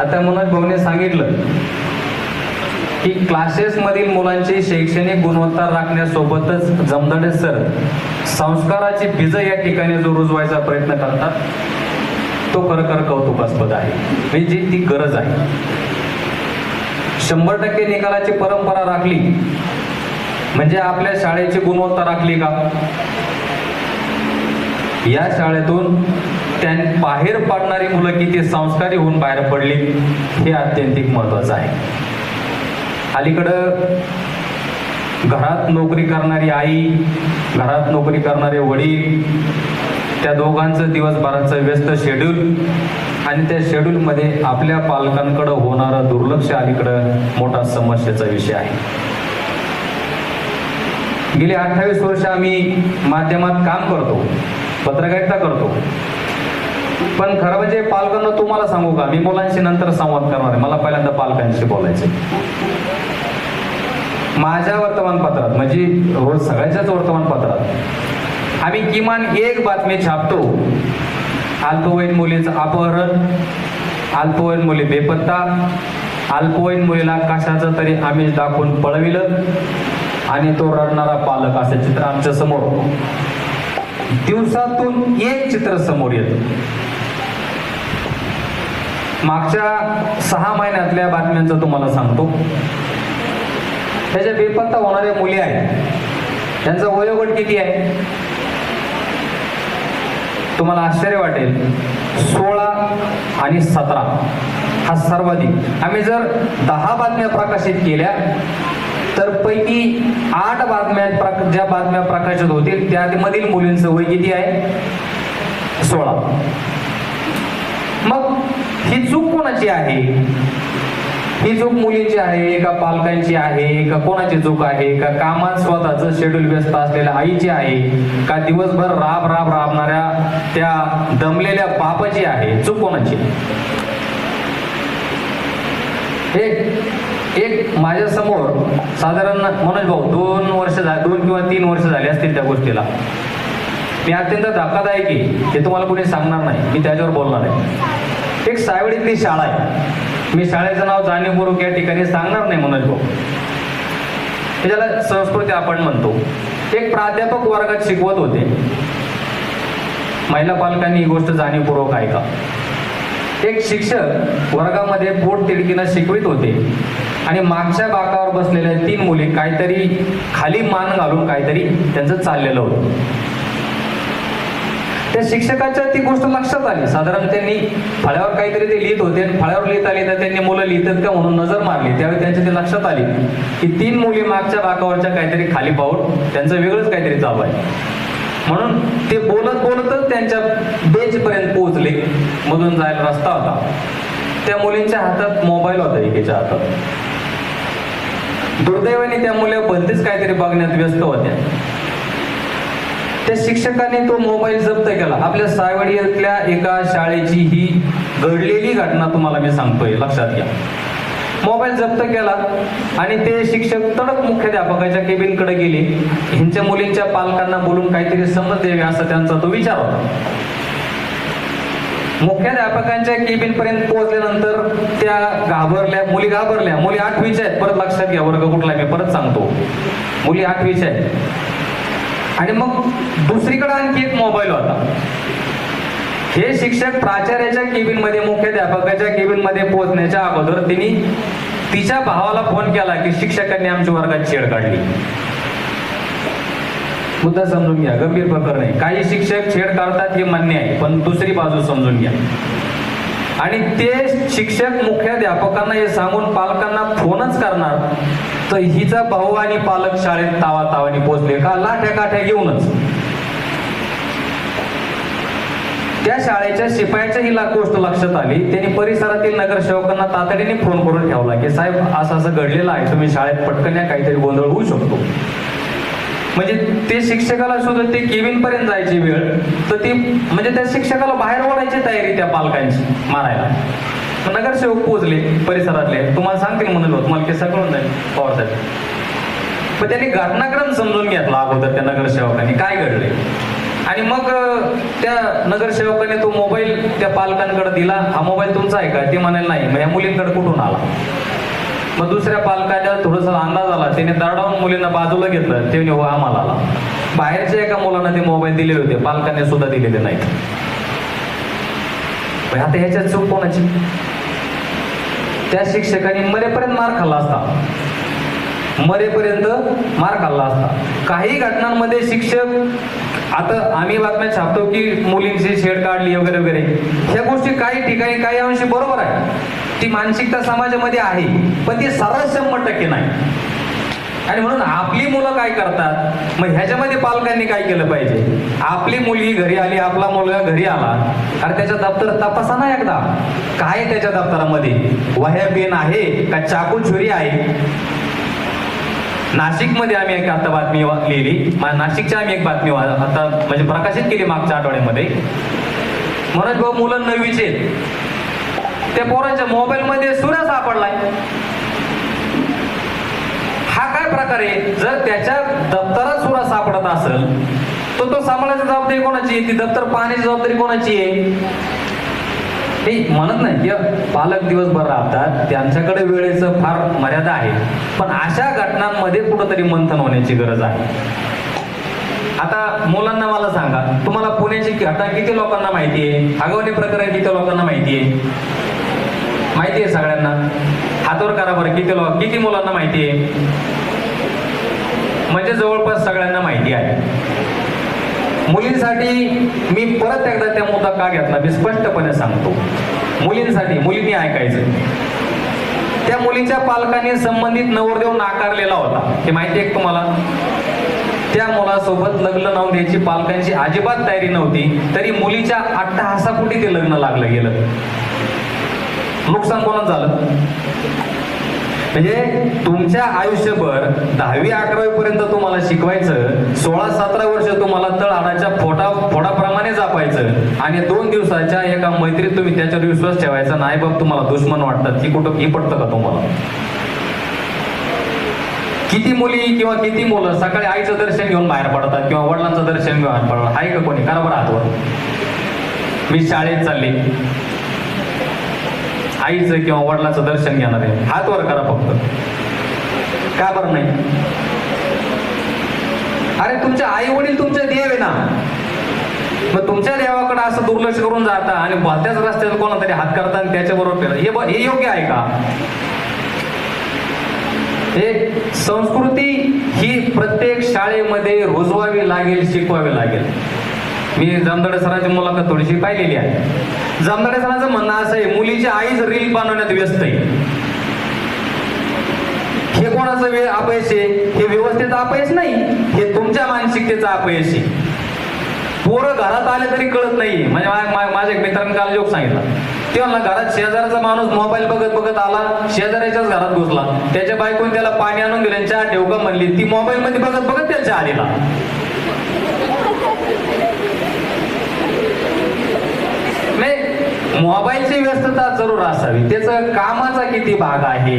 आता मनोज भाऊने सांगितलं की क्लासेसमधील मुलांची शैक्षणिक गुणवत्ता राखण्यासोबतच जमदाडे सर संस्काराची बीज या ठिकाणी जो रुजवायचा प्रयत्न करतात तो खरोखर कौतुकास्पद आहे. म्हणजे जी ती गरज आहे. शंभर टक्के निकालाची परंपरा राखली म्हणजे आपल्या शाळेची गुणवत्ता राखली का? या शाळेतून त्यां बाहेर पडणारी मुलं किती संस्कारी होऊन बाहेर पडली हे अत्यंतिक महत्वाचं आहे. अलीकडं घरात नोकरी करणारी आई घरात नोकरी करणारे वडील त्या दोघांचं दिवसभराचं व्यस्त शेड्यूल आणि त्या शेड्यूलमध्ये आपल्या पालकांकडं होणारं दुर्लक्ष अलीकडं मोठा समस्येचा विषय आहे. गेली अठ्ठावीस वर्ष आम्ही माध्यमात काम करतो. पत्रकारिता करतो. पण खरं म्हणजे पालकांना तुम्हाला सांगू का? मी मुलांशी नंतर संवाद करणार आहे. मला पहिल्यांदा पालकांशी बोलायचं माझ्या वर्तमानपत्रात म्हणजे रोज सगळ्याच्याच वर्तमानपत्रात आम्ही किमान एक बातमी छापतो. अल्पवयीन मुलीचं अपहरण अल्पवयीन मुली बेपत्ता अल्पवयीन मुलीला कशाचं तरी आमिष दाखवून पळविलं आणि तो रडणारा पालक असं चित्र आमच्यासमोर दिवसातून एक चित्र समोर येतं. मागच्या सहा महिन्यातल्या बातम्यांचं तुम्हाला सांगतो. त्याच्या बेपत्ता होणाऱ्या मुली आहेत. त्यांचं वयोगट किती आहे? तुम्हाला आश्चर्य वाटेल. सोळा आणि सतरा. हा सर्वाधिक. आम्ही जर दहा बातम्या प्रकाशित केल्या तर पैकी आठ बातम्या ज्या बातम्या प्रकाशित होतील त्यामधील मुलींचं वय किती आहे? सोळा. मग ही चूक कोणाची आहे? ही चूक मुलीची आहे का पालकांची आहे का कोणाची चूक आहे? का कामात स्वतःचं शेड्यूल व्यस्त असलेल्या आईची आहे? का दिवसभर राब राब राबणाऱ्या त्या दमलेल्या बापाची आहे? चूक कोणाची? एक एक माझ्यासमोर साधारण मनोज भाऊ दोन वर्ष झाले दोन किंवा तीन वर्ष झाले असतील त्या गोष्टीला. मी अत्यंत धक्कादायक आहे ते तुम्हाला कोणी सांगणार नाही मी त्याच्यावर बोलणार आहे. एक सायवडीतली शाळा आहे. मी शाळेचं नाव जाणीवपूर्वक या ठिकाणी सांगणार नाही मनोज भाऊ. ज्याला संस्कृती आपण म्हणतो. एक प्राध्यापक वर्गात शिकवत होते. महिला पालकांनी ही गोष्ट जाणीवपूर्वक ऐका. एक शिक्षक वर्गामध्ये पोट तिडकीनं शिकवित होते. आणि मागच्या बाकावर बसलेल्या तीन मुली काहीतरी खाली मान घालून काहीतरी त्यांचं चाललेलं होतं. त्या शिक्षकाच्या ती गोष्ट लक्षात आली. साधारण त्यांनी फळ्यावर काहीतरी ते लिहित होते आणि फळ्यावर लिहिता लिहिता त्यांनी मुलं लिहितात का म्हणून नजर मारली. त्यावेळी त्यांच्या ते लक्षात आली की तीन मुली मागच्या बाकावरच्या काहीतरी खाली पाहून त्यांचं वेगळंच काहीतरी चालू आहे. म्हणून ते बोलत बोलतच त्यांच्या बेंच पर्यंत पोहोचले. मधून जायला रस्ता होता. त्या मुलींच्या हातात मोबाईल होता एकेच्या हातात. दुर्दैवाने त्या मुली भलतीच काहीतरी बघण्यात व्यस्त होत्या. त्या शिक्षकाने तो मोबाईल जप्त केला. आपल्या सायवडीतल्या एका शाळेची ही घडलेली घटना तुम्हाला मी सांगतोय. लक्षात घ्या. मोबाईल जप्त केला आणि ते शिक्षक तडक मुख्याध्यापकाच्या केबिनकडे गेले. ह्यांच्या मुलींच्या पालकांना बोलून काहीतरी समज द्यावी असा त्यांचा तो विचार होता. मुख्याध्यापकांच्या केबिन पर्यंत पोहोचल्यानंतर त्या घाबरल्या मुली घाबरल्या. मुली आठवीच्या आहेत. परत लक्षात घ्या वर्ग कुठला मी परत सांगतो. मुली आठवीच्या आहेत. आणि मग दुसरीकडे आणखी एक मोबाईल होता. हे शिक्षक प्राचार्याच्या केबिनमध्ये मुख्याध्यापकाच्या केबिनमध्ये पोहोचण्याच्या अगोदर तिने तिच्या भावाला फोन केला की शिक्षकांनी आमच्या वर्गात छेड काढली. मुद्दा समजून घ्या गंभीर प्रकरण आहे. काही शिक्षक छेड काढतात हे मान्य आहे पण दुसरी बाजू समजून घ्या. आणि ते शिक्षक मुख्याध्यापकांना हे सांगून पालकांना फोनच करणार तर हिचा भाऊ आणि पालक शाळेत तावा तावाने पोहोचले. का? लाठ्या काठ्या घेऊनच. त्या शाळेच्या शिपायाच्या ही गोष्ट लक्षात आली त्यांनी परिसरातील नगरसेवकांना तातडीने फोन करून ठेवला की साहेब असं असं घडलेलं आहे. तुम्ही शाळेत पटकन या काहीतरी गोंधळ होऊ शकतो. म्हणजे ते शिक्षकाला सुद्धा ते केविन पर्यंत जायची वेळ तर ती म्हणजे त्या शिक्षकाला बाहेर ओढायची तयारी त्या पालकांची मारायला. तर नगरसेवक पोहोचले परिसरातले. तुम्हाला सांगतील म्हणून तुम्हाला केसा कळून जाईल पवार साहेब. पण त्यांनी घटनाक्रम समजून घेतला अगोदर त्या नगरसेवकांनी. काय घडले आणि मग त्या नगरसेवकाने तो मोबाईल त्या पालकांकडे दिला. हा मोबाईल तुमचा आहे का? ते म्हणाले नाही. मग या मुलींकडे कुठून आला? मग दुसऱ्या पालकाच्या थोडासा अंदाज आला. त्याने दरडावून मुलींना बाजूला घेतलं. त्याने हो आम्हाला आला. बाहेरच्या एका मुलांना ते मोबाईल दिले होते. पालकांनी सुद्धा दिलेले नाहीत. आता ह्याच्यात चूक कोणाची? त्या शिक्षकाने मरेपर्यंत मार खाल्ला असता. मरेपर्यंत मार खाल्ला असता. काही घटनांमध्ये शिक्षक आता आम्ही बातम्या छापतो की मुलींची शेड काढली वगैरे वगैरे. ह्या गोष्टी काही ठिकाणी काही अंशी बरोबर आहे. ती मानसिकता समाजामध्ये आहे पण ती सरळ शंभर टक्के नाही. आणि म्हणून आपली मुलं काय करतात? मग ह्याच्यामध्ये पालकांनी काय केलं पाहिजे? आपली मुलगी घरी आली आपला मुलगा घरी आला अरे त्याच्या दप्तर तपासा ना एकदा. काय त्याच्या दप्तरामध्ये? वह्या पेन आहे का चाकू छुरी आहे? नाशिकमध्ये आम्ही एक आता बातमी लिहिली नाशिकची आम्ही एक बातमी आता म्हणजे प्रकाशित केली मागच्या आठवड्यामध्ये. मनोज भाऊ मुलं नववीचे त्या पोरांच्या मोबाईलमध्ये सूर्य सापडलाय. हा काय प्रकार आहे? जर त्याच्या दप्तरात सुरा सापडत असेल तर तो सांभाळायची जबाबदारी कोणाची? आहे ती दप्तर पाहण्याची जबाबदारी कोणाची आहे? हे म्हणत नाही की पालक दिवसभर राहतात त्यांच्याकडे वेळेचं फार मर्यादा आहे. पण अशा घटनांमध्ये कुठंतरी मंथन होण्याची गरज आहे. आता मुलांना मला सांगा तुम्हाला पुण्याची घटना किती लोकांना माहिती आहे? आगवणी प्रकरण किती लोकांना माहिती आहे? माहिती आहे सगळ्यांना? हातवर करा बरं किती लोक किती मुलांना माहिती आहे? म्हणजे जवळपास सगळ्यांना माहिती आहे. मुलींसाठी मी परत एकदा त्या मुद्दा का घेतला? मी स्पष्टपणे सांगतो. मुलींसाठी मुलींनी ऐकायचं. त्या मुलीच्या पालकांनी संबंधित नवरदेव नाकारलेला होता. हे माहिती आहे का तुम्हाला? त्या मुलासोबत लग्न लावून द्यायची पालकांची अजिबात तयारी नव्हती. तरी मुलीच्या अट्टहासापोटी ते लग्न लागलं गेलं. नुकसान कोणाच झालं? म्हणजे तुमच्या आयुष्यभर दहावी अकरावी पर्यंत तुम्हाला शिकवायचं सोळा सतरा वर्ष तुम्हाला तळहाडाच्या फोटा फोडाप्रमाणे जापायचं आणि दोन दिवसाच्या एका मैत्रीत तुम्ही त्याच्यावर विश्वास ठेवायचा नाही बघ तुम्हाला दुश्मन वाटतात. की कुठं की पडतं का तुम्हाला? किती मुली किंवा किती मुलं सकाळी आईचं दर्शन घेऊन बाहेर पडतात किंवा वडिलांचं दर्शन घेऊन बाहेर पडतात? आहे का कोणी? खरं बरं हातवर. मी शाळेत चालली. आईचं किंवा वडिलाचं दर्शन घेणार आहे. हात वर करा फक्त. का बरं नाही? अरे तुमचे आई वडील तुमचे देव आहे ना. मग तुमच्या देवाकडे असं दुर्लक्ष करून जाता आणि भलत्याच रस्त्यात कोणा तरी हात करता आणि त्याच्याबरोबर हे हे योग्य आहे का? हे संस्कृती ही प्रत्येक शाळेमध्ये रुजवावी लागेल शिकवावी लागेल. मी जामदाडे सरांची मुलाखत थोडीशी पाहिलेली आहे. जामदाडे सरांचं म्हणणं असं आहे मुलीची आईच रील बनवण्यात व्यस्त आहे. हे कोणाचं वे अपयश आहे? हे व्यवस्थेचं अपयश नाही हे तुमच्या मानसिकतेचं अपयश आहे. पोरं घरात आले तरी कळत नाही. म्हणजे माझ्या मित्रांनी काल जोक सांगितला. ते म्हणला घरात शेजारचा माणूस मोबाईल बघत बघत आला शेजाऱ्याच्याच घरात घुसला. त्याच्या बायकोने त्याला पाणी आणून दिलं आणि चहा म्हणली. ती मोबाईल मध्ये बघत बघत त्याच्या आलेला नाही मोबाईलची व्यस्तता जरूर असावी. त्याचं कामाचा किती भाग आहे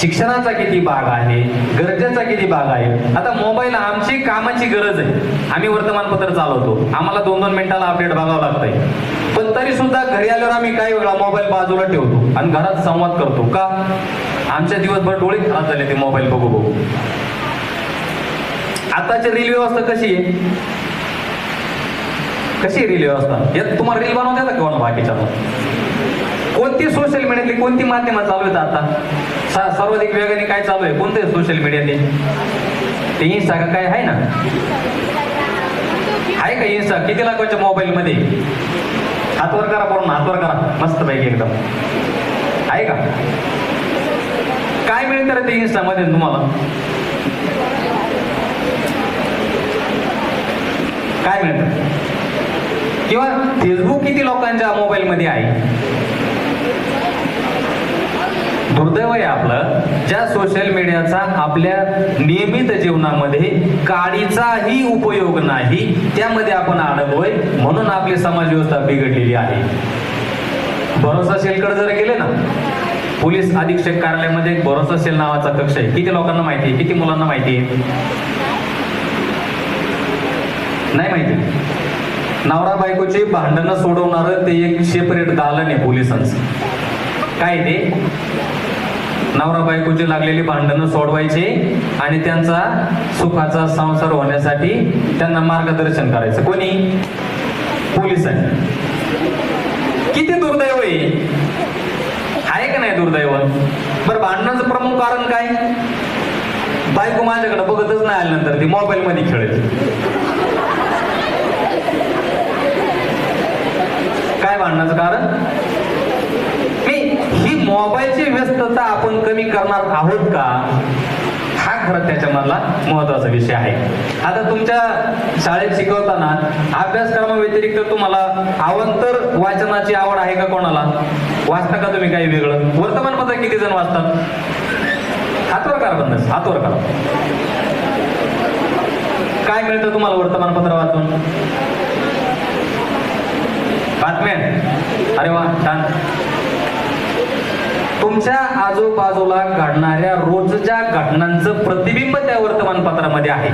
शिक्षणाचा किती भाग आहे गरजेचा किती भाग आहे? आता मोबाईल आमची कामाची गरज आहे. आम्ही वर्तमानपत्र चालवतो. आम्हाला दोन दोन मिनिटाला अपडेट बघावं लागतंय. पण तरी सुद्धा घरी आल्यावर आम्ही काही वेळा मोबाईल बाजूला ठेवतो आणि घरात संवाद करतो का? आमच्या दिवसभर डोळे खराब झाले ते मोबाईल बघू बघू आताची रील व्यवस्था कशी आहे? कशी आहे रील व्यवस्था? यात तुम्हाला रील बनवता येतं कोण बाकीच्या कोणती सोशल मीडियातली कोणती माध्यमं चालू आहेत आता? सा- सर्वाधिक वेगाने काय चालू आहे? कोणते सोशल मीडियातले ते इन्स्टा का काय आहे ना? आहे का इन्स्टा किती लाखाच्या मोबाईल मध्ये? हातवर करा पूर्ण हातवर करा. मस्त पैकी एकदम. आहे का? काय मिळतं रे ते इन्स्टा मध्ये तुम्हाला? काय मिळतं? किंवा फेसबुक किती लोकांच्या मोबाईल मध्ये आहे? दुर्दैव आहे आपलं. ज्या सोशल मीडियाचा आपल्या नियमित जीवनामध्ये काडीचाही उपयोग नाही त्यामध्ये आपण अडकलोय म्हणून आपली समाज व्यवस्था बिघडलेली आहे. भरोसा सेलकडे जर गेले ना पोलीस अधीक्षक कार्यालयामध्ये भरोसा सेल नावाचा कक्ष आहे. किती लोकांना माहिती आहे? किती मुलांना माहिती आहे? नाही माहिती. नवरा बायकोची भांडणं सोडवणार ते एक सेपरेट दालन आहे पोलिसांचं. काय ते? नवरा बायकोची लागलेली भांडणं सोडवायचे आणि त्यांचा सुखाचा संसार होण्यासाठी त्यांना मार्गदर्शन करायचं. कोणी? पोलिसांनी. किती दुर्दैव आहे? आहे का नाही दुर्दैव? बरं भांडणाचं प्रमुख कारण काय? बायको माझ्याकडे बघतच नाही आल्यानंतर ती मोबाईल मध्ये खेळायची काय भांडणाचं कारण? मी ही मोबाईलची व्यस्तता आपण कमी करणार आहोत का? हा खरं त्याच्यामधला महत्त्वाचा विषय आहे. आता तुमच्या शाळेत शिकवताना अभ्यासक्रमाव्यतिरिक्त तुम्हाला अवंतर वाचनाची आवड आहे का कोणाला? वाचता का तुम्ही काही वेगळं? वर्तमानपत्र किती जण वाचतात? हातवर करा बंद हातवर करा. काय मिळतं तुम्हाला वर्तमानपत्र वाचून? बातम्या. अरे वा छान. तुमच्या आजूबाजूला घडणाऱ्या रोजच्या घटनांचं प्रतिबिंब त्या वर्तमानपत्रामध्ये आहे.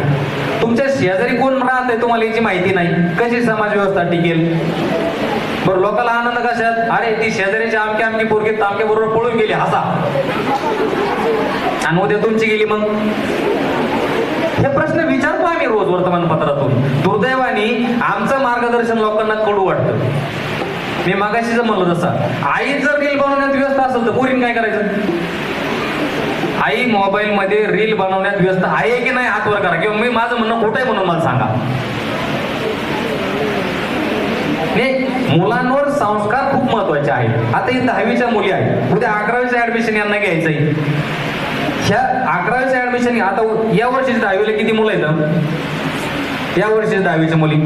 तुमच्या शेजारी कोण राहत आहे तुम्हाला याची माहिती नाही. कशी समाज व्यवस्था टिकेल? बरं लोकांना आनंद कशात? अरे ती शेजारीची आमकी आमकी पोरगी तामक्या बरोबर पळून गेली हसा. आणि उद्या तुमची गेली मग? हे प्रश्न विचारतो आम्ही रोज वर्तमानपत्रातून. दुर्दैवाने आमचं मार्गदर्शन लोकांना कडू वाटतं. मी मागाशी जर म्हणलं तसं. आई जर रील बनवण्यात व्यस्त असेल तर पोरीन काय करायचं? आई मोबाईल मध्ये रील बनवण्यात व्यस्त आहे की नाही हातवर करा. किंवा मी माझं म्हणणं खोटं आहे म्हणून मला सांगा. नाही मुलांवर संस्कार खूप महत्त्वाचे आहेत. आता ही दहावीच्या मुली आहेत. उद्या अकरावीचं ऍडमिशन यांना घ्यायचंय ह्या अकरावीचं ऍडमिशन आता या वर्षीच दहावीला किती मुलं आहेत? या वर्षीच्या दहावीच्या मुली.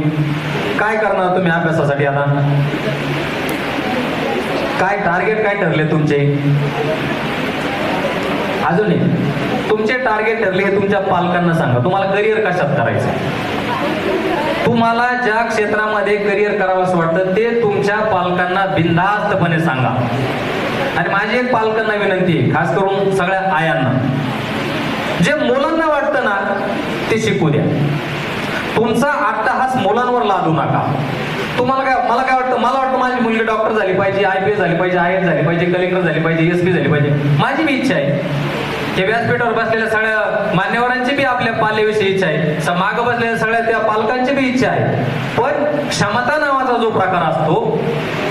काय करणार तुम्ही अभ्यासासाठी आता? काय टार्गेट काय ठरले तुमचे? अजूनही तुमचे टार्गेट ठरले हे तुमच्या पालकांना सांगा. तुम्हाला करिअर कशात करायचं तुम्हाला ज्या क्षेत्रामध्ये करिअर करावं वाटतं ते तुमच्या पालकांना बिनधास्तपणे सांगा. आणि माझी एक पालकांना विनंती आहे खास करून सगळ्या आयांना. जे मुलांना वाटतं ना ते शिकू द्या. तुमचा अट्टहास मुलांवर लादू नका. तुम्हाला काय मला काय वाटतं मला वाटतं माझी मुलगी डॉक्टर झाली पाहिजे आय पी एस झाली पाहिजे आय एस झाली पाहिजे कलेक्टर झाली पाहिजे एस पी झाली पाहिजे. माझी बी इच्छा आहे. हे व्यासपीठावर बसलेल्या सगळ्या मान्यवरांची बी आपल्या पाल्याविषयी इच्छा आहे. माग बसलेल्या सगळ्या त्या पालकांची बी इच्छा आहे. पण क्षमता नावाचा जो प्रकार असतो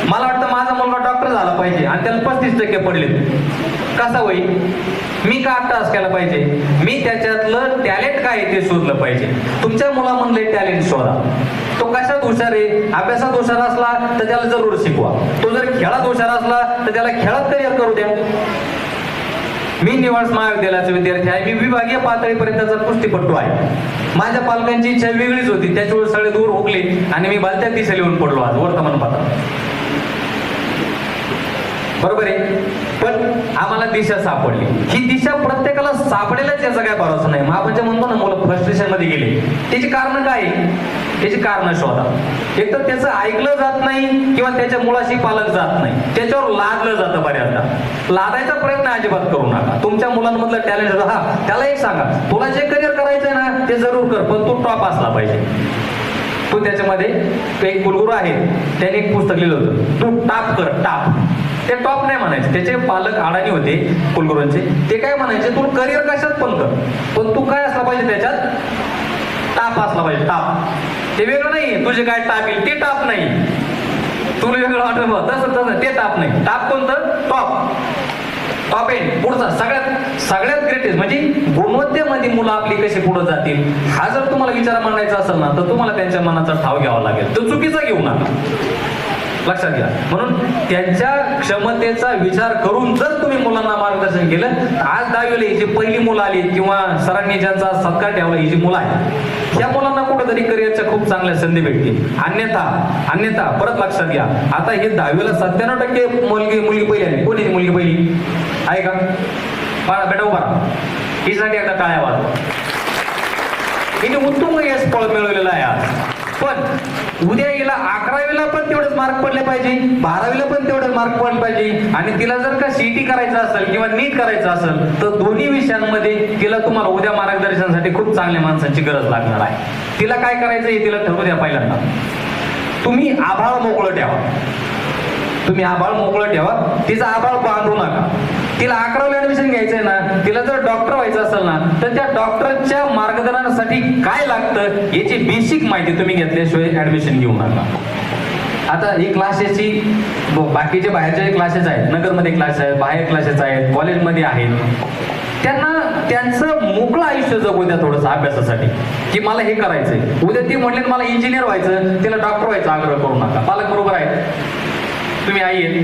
मला वाटतं माझा मुलगा डॉक्टर झाला पाहिजे आणि त्याला पस्तीस टक्के पडले कसा होईल? मी का अट्टास केला पाहिजे? मी त्याच्यातलं टॅलेंट काय आहे ते शोधलं पाहिजे. तुमच्या मुलामधले टॅलेंट शोधा. तो कशात हुशार आहे? अभ्यासात हुशार असला तर त्याला जरूर शिकवा. तो जर खेळात हुशार असला तर त्याला खेळात करिअर करू द्या. मी निवास महाविद्यालयाचा विद्यार्थी आहे. मी विभागीय पातळीपर्यंतचा कुस्तीपट्टू आहे. माझ्या पालकांची इच्छा वेगळीच होती. त्याच्यावर सगळे दूर हुकले आणि मी भलत्या दिशेला येऊन पडलो आज. वर्तमानपत्रात. बरोबर आहे? पण आम्हाला दिशा सापडली. ही दिशा प्रत्येकाला सापडेलच याचा काय भरोसा नाही. मग आपण जे म्हणतो ना मुलं फ्रस्ट्रेशनमध्ये गेले. त्याची कारण काय? आहे? त्याची कारण शोधा. एक तर त्याचं ऐकलं जात नाही किंवा त्याच्या मुलाशी पालक जात नाही. त्याच्यावर लादलं जातं बऱ्याचदा. लादायचा प्रयत्न अजिबात करू नका. तुमच्या मुलांमधलं टॅलेंट हा त्याला एक सांगा. तुला जे करिअर करायचंय ना ते जरूर कर पण तू टॉप असला पाहिजे. तो त्याच्यामध्ये एक कुलगुरू आहे त्याने एक पुस्तक लिहिलं होतं. तू टाप कर टाप ते टॉप नाही म्हणायचे. त्याचे पालक अडाणी होते कुलगुरूंचे. ते काय म्हणायचे तू करिअर कशात पण कर. पण तू काय असला पाहिजे त्याच्यात? टाप असला पाहिजे टाप ते वेगळं नाही तुझे काय टाप येईल ते टाप नाही. तुला वेगळं वाटलं बघ. तसं तसं. ते टाप नाही. टाप कोणतं? टॉप टॉप एंड पुढचा सगळ्यात सगळ्यात ग्रेटेस्ट म्हणजे गुणवत्तेमध्ये मुलं आपली कशी पुढे जातील? हा जर तुम्हाला विचार मांडायचा असेल ना तर तुम्हाला त्यांच्या मनाचा ठाव घ्यावा लागेल. तो चुकीचा घेऊ नका. लक्षात घ्या. म्हणून त्यांच्या क्षमतेचा विचार करून जर तुम्ही मुलांना मार्गदर्शन केलं आज दहावीला ही जी पहिली मुलं आली किंवा सरांनी ज्यांचा सत्कार ठेवला ही जी मुलं आहेत त्या मुलांना कुठेतरी करिअरच्या खूप चांगल्या संधी भेटतील. अन्यथा अन्यथा परत लक्षात घ्या. आता हे दहावीला सत्त्याण्णव टक्के मुलगी मुलगी पहिली आली. कोणी मुलगी पहिली? आहे का? बघा बेटा उभा हिसाठी एकदा टाळ्या वाजवा. हिने उत्तुंग यश फळ मिळवलेलं आहे आज. पण उद्या हिला अकरावीला पण तेवढंच मार्क पडले पाहिजे बारावीला पण तेवढंच मार्क पडले पाहिजे. आणि तिला जर का सीटी करायचं असेल किंवा नीट करायचं असेल तर दोन्ही विषयांमध्ये तिला तुम्हाला उद्या मार्गदर्शनासाठी खूप चांगल्या माणसांची गरज लागणार आहे. तिला काय करायचं हे तिला ठरवू द्या पहिल्यांदा. तुम्ही आभाळ मोकळं ठेवा. तुम्ही आभाळ मोकळं ठेवा. तिचा आभाळ बांधू नका. तिला अकरावी ऍडमिशन घ्यायचंय ना तिला जर डॉक्टर व्हायचं असेल ना तर त्या डॉक्टरच्या मार्गदर्शनासाठी काय लागतं याची बेसिक माहिती तुम्ही घेतल्याशिवाय ऍडमिशन घेऊ नका. आता ही क्लासेसची बाकीचे बाहेरचे क्लासेस आहेत. नगरमध्ये क्लासेस आहेत बाहेर क्लासेस आहेत कॉलेजमध्ये आहेत. त्यांना त्यांचं मोकळं आयुष्य जगू द्या थोडस अभ्यासासाठी की मला हे करायचंय. उद्या ती म्हणले मला इंजिनियर व्हायचं तिला डॉक्टर व्हायचं आग्रह करू नका. पालक बरोबर आहे तुम्ही आई आहे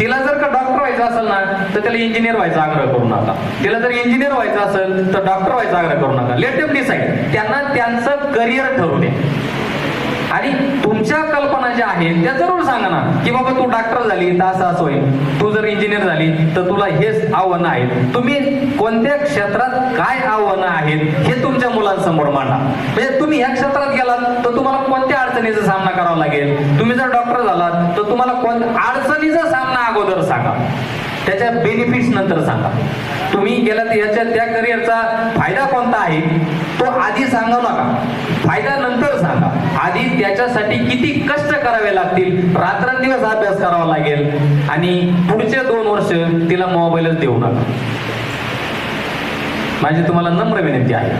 तिला जर का डॉक्टर व्हायचं असेल ना तर त्याला इंजिनियर व्हायचा आग्रह करू नका. तिला जर इंजिनियर व्हायचं असेल तर डॉक्टर व्हायचा आग्रह करू नका. लेट डिसाईड त्यांना त्यांचं करिअर ठरवू दे. आणि तुमच्या कल्पना ज्या आहेत त्या जरूर सांगा ना की बाबा तू डॉक्टर झाली तर असं असं होईल. तू जर इंजिनियर झाली तर तुला हेच आव्हानं आहेत. तुम्ही कोणत्या क्षेत्रात काय आव्हानं आहेत हे तुमच्या मुलांसमोर मांडा. म्हणजे तुम्ही या क्षेत्रात गेलात तर तुम्हाला कोणत्या अडचणीचा सामना करावा लागेल? तुम्ही जर डॉक्टर झालात तर तुम्हाला कोण अडचणीचा सामना अगोदर सांगा. त्याच्या बेनिफिट्स नंतर सांगा. तुम्ही गेला तर याच्या त्या करिअरचा फायदा कोणता आहे तो आधी सांगा नका. फायदा नंतर सांगा. आधी त्याच्यासाठी किती कष्ट करावे लागतील? रात्रंदिवस अभ्यास करावा लागेल. आणि पुढचे दोन वर्ष तिला मोबाईलच देऊ नका. माझी तुम्हाला नम्र विनंती आहे.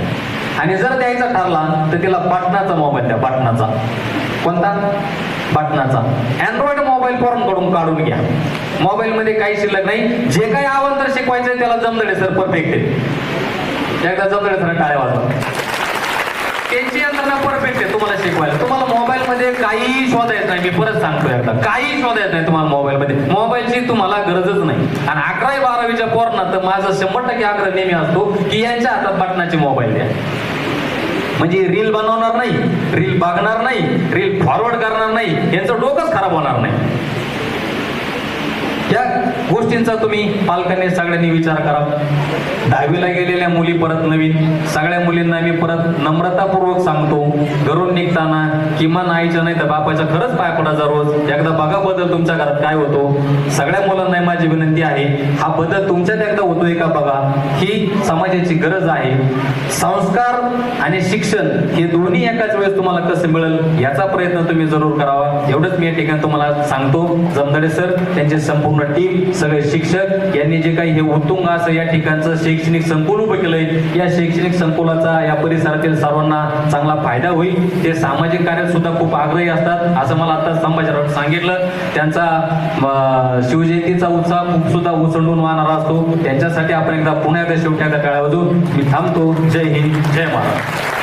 आणि जर द्यायचा ठरला तर तिला बटनाचा मोबाईल द्या बटनाचा कोणता? बटनाचा अँड्रॉइड मोबाईल कडून काढून घ्या. मोबाईल मध्ये काही शिल्लक नाही. जे काही आवंतर शिकवायचं त्याला जमदडे सर परफेक्ट आहे एकदा जमदडे सर टाळ्या वाजवा त्यांची यंत्रणा परफेक्ट आहे तुम्हाला शिकवायला. तुम्हाला मोबाईल मध्ये काहीही शोधा येत नाही. मी परत सांगतो एकदा. काही शोधा येत नाही तुम्हाला मोबाईल मध्ये मोबाईलची तुम्हाला गरजच नाही. आणि अकरावी बारावीच्या पोरणा तर माझा शंभर टक्के आग्रह नेहमी असतो की यांच्या हातात बटनाचे मोबाईल द्या. म्हणजे रील बनवणार नाही रील बघणार नाही रील फॉरवर्ड करणार नाही. यांचं डोकंच खराब होणार नाही. या गोष्टींचा तुम्ही पालकांनी सगळ्यांनी विचार करा. दहावीला गेलेल्या मुली परत नवीन. सगळ्या मुलींना मी परत नम्रतापूर्वक सांगतो. घरून निघताना किमान आईच्या नाही तर बापाच्या खरंच पाय पडायचा रोज. एकदा बघा बदल तुमच्या घरात काय होतो. सगळ्या मुलांना माझी विनंती आहे. हा बदल तुमच्यात एकदा होतोय का बघा. ही समाजाची गरज आहे. संस्कार आणि शिक्षण हे दोन्ही एकाच वेळेस तुम्हाला कसं मिळेल याचा प्रयत्न तुम्ही जरूर करावा. एवढंच मी या ठिकाणी तुम्हाला सांगतो. जमदडे सर त्यांचे संपूर्ण टीम सगळे शिक्षक यांनी जे काही हे उत्तुंग असं या ठिकाणचं शैक्षणिक संकुल उभं केलंय या शैक्षणिक संकुलाचा या परिसरातील सर्वांना चांगला फायदा होईल. ते सामाजिक कार्यात सुद्धा खूप आग्रही असतात असं मला आता संभाजीराव सांगितलं. त्यांचा शिवजयंतीचा उत्साह खूप सुद्धा उसंडून वाहणारा असतो. त्यांच्यासाठी आपण एकदा पुण्याच्या शेवट्या शेवटी मी थांबतो. जय हिंद जय महाराष्ट्र.